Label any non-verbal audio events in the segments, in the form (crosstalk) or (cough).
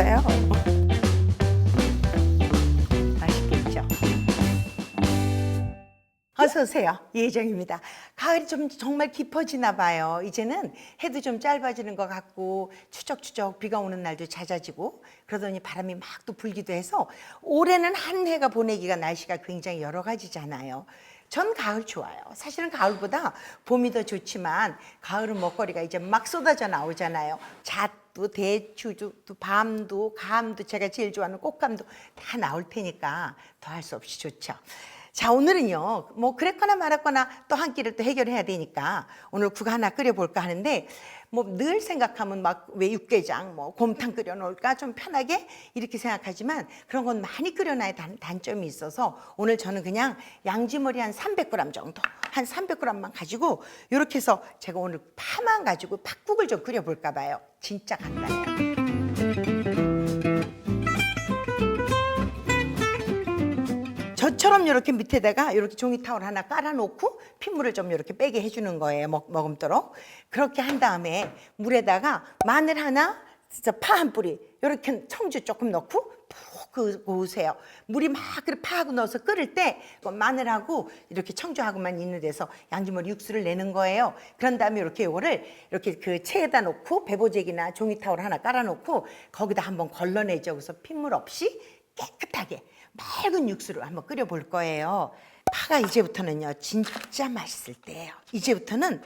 맛있어요. 맛있겠죠? 어서 오세요. 예정입니다. 가을이 좀 정말 깊어지나 봐요. 이제는 해도 좀 짧아지는 것 같고 추적추적 비가 오는 날도 잦아지고 그러더니 바람이 막 또 불기도 해서 올해는 한 해가 보내기가 날씨가 굉장히 여러 가지잖아요. 전 가을 좋아요. 사실은 가을보다 봄이 더 좋지만 가을은 먹거리가 이제 막 쏟아져 나오잖아요. 잣도 대추도 또 밤도 감도 제가 제일 좋아하는 꽃감도 다 나올 테니까 더 할 수 없이 좋죠. 자 오늘은요 뭐 그랬거나 말았거나 또 한 끼를 또 해결해야 되니까 오늘 국 하나 끓여볼까 하는데 뭐 늘 생각하면 막 왜 육개장 뭐 곰탕 끓여놓을까 좀 편하게 이렇게 생각하지만 그런 건 많이 끓여놔야 단, 단점이 있어서 오늘 저는 그냥 양지머리 한 300g 정도 한 300g만 가지고 이렇게 해서 제가 오늘 파만 가지고 팥국을 좀 끓여볼까 봐요 진짜 간단해요. 저처럼 이렇게 밑에다가 이렇게 종이 타월 하나 깔아놓고 핏물을 좀 이렇게 빼게 해주는 거예요. 먹, 먹음도록. 그렇게 한 다음에 물에다가 마늘 하나, 진짜 파 한 뿌리, 이렇게 청주 조금 넣고 푹 그- 그으세요. 물이 막 그렇게 파하고 넣어서 끓을 때그 마늘하고 이렇게 청주하고만 있는 데서 양지머리 육수를 내는 거예요. 그런 다음에 이렇게 요거를 이렇게 그 체에다 놓고 배보잭이나 종이 타월 하나 깔아놓고 거기다 한번 걸러내죠. 그래서 핏물 없이 깨끗하게 맑은 육수를 한번 끓여 볼 거예요. 파가 이제부터는요 진짜 맛있을 때예요. 이제부터는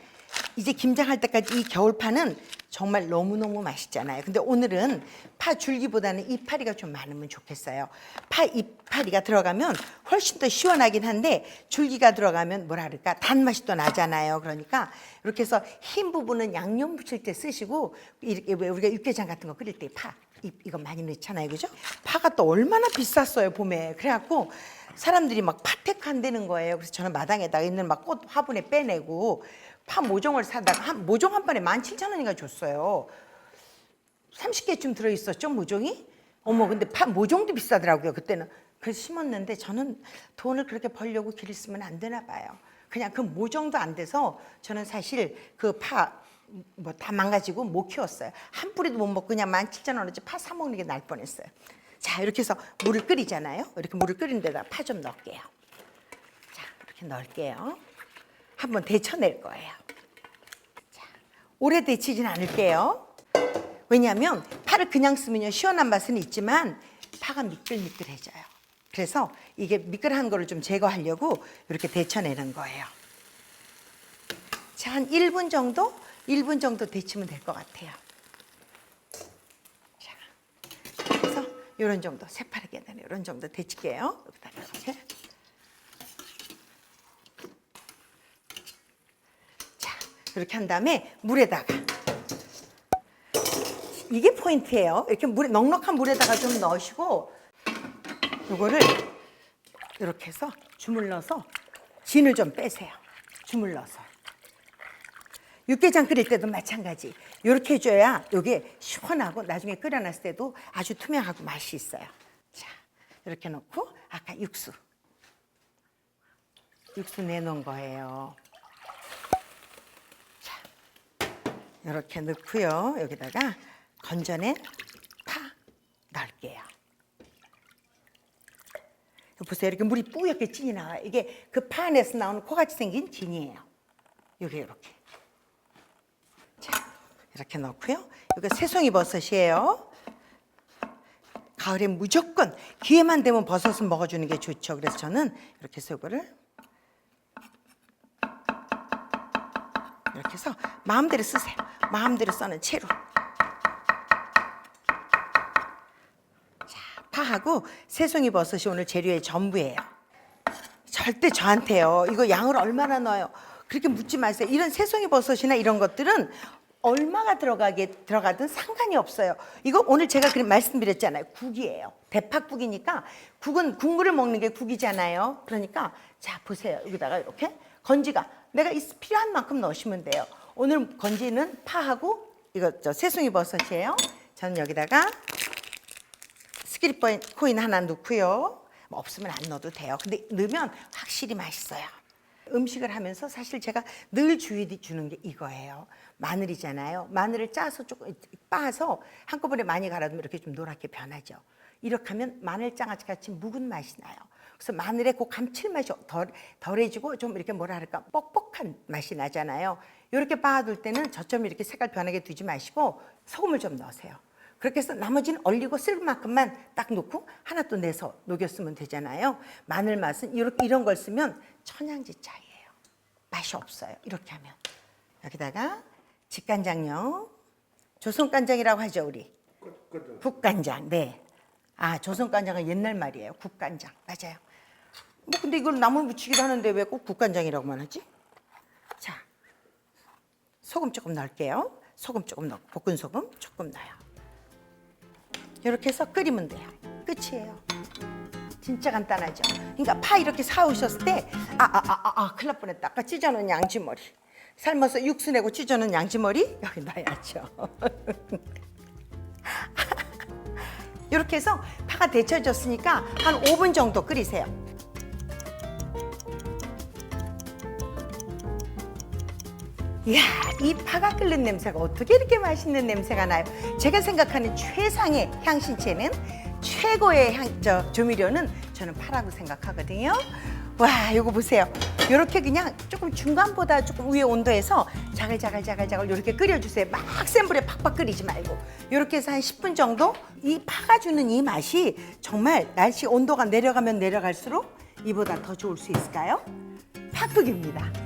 이제 김장할 때까지 이 겨울파는 정말 너무너무 맛있잖아요. 근데 오늘은 파 줄기보다는 이파리가 좀 많으면 좋겠어요. 파 이파리가 들어가면 훨씬 더 시원하긴 한데 줄기가 들어가면 뭐라 그럴까 단맛이 또 나잖아요. 그러니까 이렇게 해서 흰 부분은 양념 부칠 때 쓰시고 이렇게 왜 우리가 육개장 같은 거 끓일 때 파 이거 많이 넣잖아요. 그죠? 파가 또 얼마나 비쌌어요, 봄에. 그래갖고 사람들이 막 파텍한다는 거예요. 그래서 저는 마당에다가 있는 막 꽃 화분에 빼내고 파 모종을 사다가 한 모종 한 번에 17,000원인가 줬어요. 30개쯤 들어있었죠, 모종이? 어머, 근데 파 모종도 비싸더라고요, 그때는. 그래서 심었는데 저는 돈을 그렇게 벌려고 길을 쓰면 안 되나 봐요. 그냥 그 모종도 안 돼서 저는 사실 그 파 뭐 다 망가지고 못 키웠어요. 한 뿌리도 못 먹고 그냥 17,000원어치 파 사 먹는 게 날 뻔했어요. 자, 이렇게 해서 물을 끓이잖아요. 이렇게 물을 끓인 데다 파 좀 넣을게요. 자, 이렇게 넣을게요. 한번 데쳐낼 거예요. 자, 오래 데치진 않을게요. 왜냐하면 파를 그냥 쓰면요 시원한 맛은 있지만 파가 미끌미끌해져요. 그래서 이게 미끌한 거를 좀 제거하려고 이렇게 데쳐내는 거예요. 자, 한 1분 정도? 1분 정도 데치면 될 것 같아요. 자, 그래서 이런 정도 새파랗게 되네. 이런 정도 데칠게요. 여기다가 이렇게. 자, 이렇게 한 다음에 물에다가 이게 포인트예요. 이렇게 물에 넉넉한 물에다가 좀 넣으시고 요거를 이렇게 해서 주물러서 진을 좀 빼세요. 주물러서. 육개장 끓일 때도 마찬가지. 이렇게 해줘야 이게 시원하고 나중에 끓여놨을 때도 아주 투명하고 맛이 있어요. 자, 이렇게 넣고 아까 육수. 육수 내놓은 거예요. 자, 이렇게 넣고요. 여기다가 건져낸 파 넣을게요. 보세요. 이렇게 물이 뿌옇게 진이 나와요. 이게 그 파 안에서 나오는 코같이 생긴 진이에요. 이게 이렇게. 자, 이렇게 넣고요. 이거 새송이 버섯이에요. 가을에 무조건 기회만 되면 버섯은 먹어주는 게 좋죠. 그래서 저는 이렇게 해서 이거를 이렇게 해서 마음대로 쓰세요. 마음대로 써는 채로. 자, 파하고 새송이 버섯이 오늘 재료의 전부예요. 절대 저한테요. 이거 양을 얼마나 넣어요? 그렇게 묻지 마세요. 이런 새송이 버섯이나 이런 것들은 얼마가 들어가게 들어가든 상관이 없어요. 이거 오늘 제가 그렇게 말씀드렸잖아요. 국이에요. 대파국이니까 국은 국물을 먹는 게 국이잖아요. 그러니까 자 보세요. 여기다가 이렇게 건지가 내가 있- 필요한 만큼 넣으시면 돼요. 오늘 건지는 파하고 이거 저 새송이 버섯이에요. 저는 여기다가 스키리 코인 하나 넣고요. 뭐 없으면 안 넣어도 돼요. 근데 넣으면 확실히 맛있어요. 음식을 하면서 사실 제가 늘 주의 주는 게 이거예요. 마늘이잖아요. 마늘을 짜서 조금 빻아서 한꺼번에 많이 갈아두면 이렇게 좀 노랗게 변하죠. 이렇게 하면 마늘 장아찌 같이 묵은 맛이 나요. 그래서 마늘의 그 감칠맛이 덜, 덜해지고 좀 이렇게 뭐라 할까 뻑뻑한 맛이 나잖아요. 이렇게 빻아둘 때는 저처럼 이렇게 색깔 변하게 두지 마시고 소금을 좀 넣으세요. 그렇게 해서 나머지는 얼리고 쓸 만큼만 딱 넣고 하나 또 내서 녹였으면 되잖아요. 마늘 맛은 이렇게 이런 걸 쓰면 천양지 차이예요. 맛이 없어요. 이렇게 하면 여기다가 직간장요. 조선간장이라고 하죠 우리. 국간장. 네. 아 조선간장은 옛날 말이에요. 국간장 맞아요. 뭐 근데 이걸 나물 무치기도 하는데 왜 꼭 국간장이라고만 하지? 자 소금 조금 넣을게요. 소금 조금 넣고 볶은 소금 조금 넣어요. 이렇게 해서 끓이면 돼요. 끝이에요. 진짜 간단하죠. 그러니까 파 이렇게 사 오셨을 때, 아, 아, 아, 아, 아 큰일 날 뻔했다. 아까 찢어놓은 양지머리. 삶아서 육수 내고 찢어놓은 양지머리 여기 넣어야죠. (laughs) 이렇게 해서 파가 데쳐졌으니까 한 5분 정도 끓이세요. 이야, 이 파가 끓는 냄새가 어떻게 이렇게 맛있는 냄새가 나요? 제가 생각하는 최상의 향신채는 최고의 향, 저, 조미료는 저는 파라고 생각하거든요. 와, 이거 보세요. 이렇게 그냥 조금 중간보다 조금 위에 온도에서 자글자글자글자글 이렇게 끓여주세요. 막 센 불에 팍팍 끓이지 말고 이렇게 해서 한 10분 정도 이 파가 주는 이 맛이 정말 날씨 온도가 내려가면 내려갈수록 이보다 더 좋을 수 있을까요? 팍팍입니다.